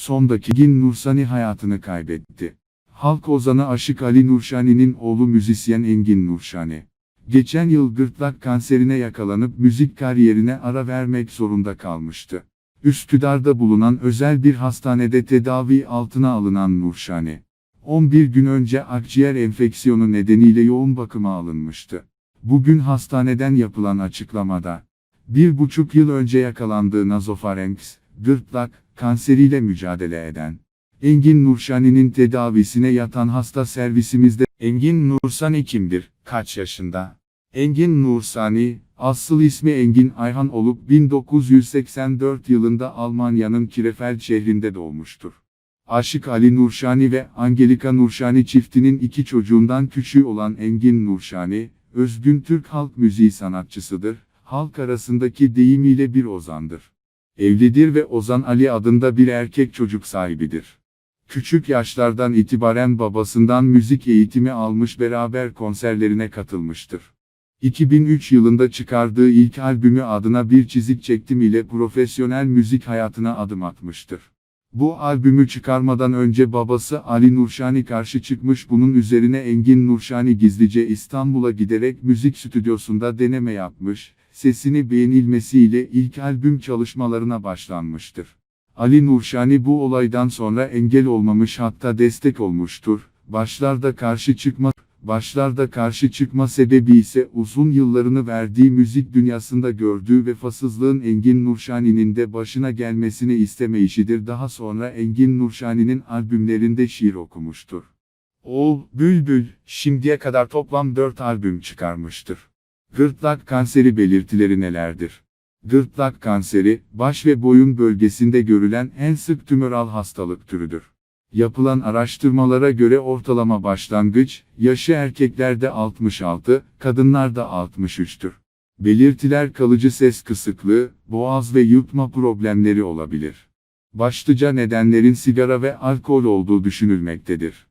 Sondaki Engin Nursani hayatını kaybetti. Halk ozanı Aşık Ali Nurşani'nin oğlu müzisyen Engin Nurşani. Geçen yıl gırtlak kanserine yakalanıp müzik kariyerine ara vermek zorunda kalmıştı. Üsküdar'da bulunan özel bir hastanede tedavi altına alınan Nurşani. 11 gün önce akciğer enfeksiyonu nedeniyle yoğun bakıma alınmıştı. Bugün hastaneden yapılan açıklamada, bir buçuk yıl önce yakalandığı nazofarenks, gırtlak, kanseriyle mücadele eden, Engin Nurşani'nin tedavisine yatan hasta servisimizde, Engin Nursani kimdir, kaç yaşında? Engin Nursani, asıl ismi Engin Ayhan olup 1984 yılında Almanya'nın Krefeld şehrinde doğmuştur. Aşık Ali Nurşani ve Angelika Nurşani çiftinin iki çocuğundan küçüğü olan Engin Nurşani, özgün Türk halk müziği sanatçısıdır, halk arasındaki deyimiyle bir ozandır. Evlidir ve Ozan Ali adında bir erkek çocuk sahibidir. Küçük yaşlardan itibaren babasından müzik eğitimi almış beraber konserlerine katılmıştır. 2003 yılında çıkardığı ilk albümü adına bir çizik çektim ile profesyonel müzik hayatına adım atmıştır. Bu albümü çıkarmadan önce babası Ali Nurşani karşı çıkmış bunun üzerine Engin Nurşani gizlice İstanbul'a giderek müzik stüdyosunda deneme yapmış, sesini beğenilmesiyle ilk albüm çalışmalarına başlanmıştır. Ali Nurşani bu olaydan sonra engel olmamış hatta destek olmuştur. Başlarda karşı çıkma Başlarda karşı çıkma sebebi ise uzun yıllarını verdiği müzik dünyasında gördüğü vefasızlığın Engin Nurşani'nin de başına gelmesini istemeyişidir. Daha sonra Engin Nurşani'nin albümlerinde şiir okumuştur. Oğul, Bülbül, şimdiye kadar toplam 4 albüm çıkarmıştır. Gırtlak kanseri belirtileri nelerdir? Gırtlak kanseri, baş ve boyun bölgesinde görülen en sık tümöral hastalık türüdür. Yapılan araştırmalara göre ortalama başlangıç, yaşı erkeklerde 66, kadınlarda 63'tür. Belirtiler kalıcı ses kısıklığı, boğaz ve yutma problemleri olabilir. Başlıca nedenlerin sigara ve alkol olduğu düşünülmektedir.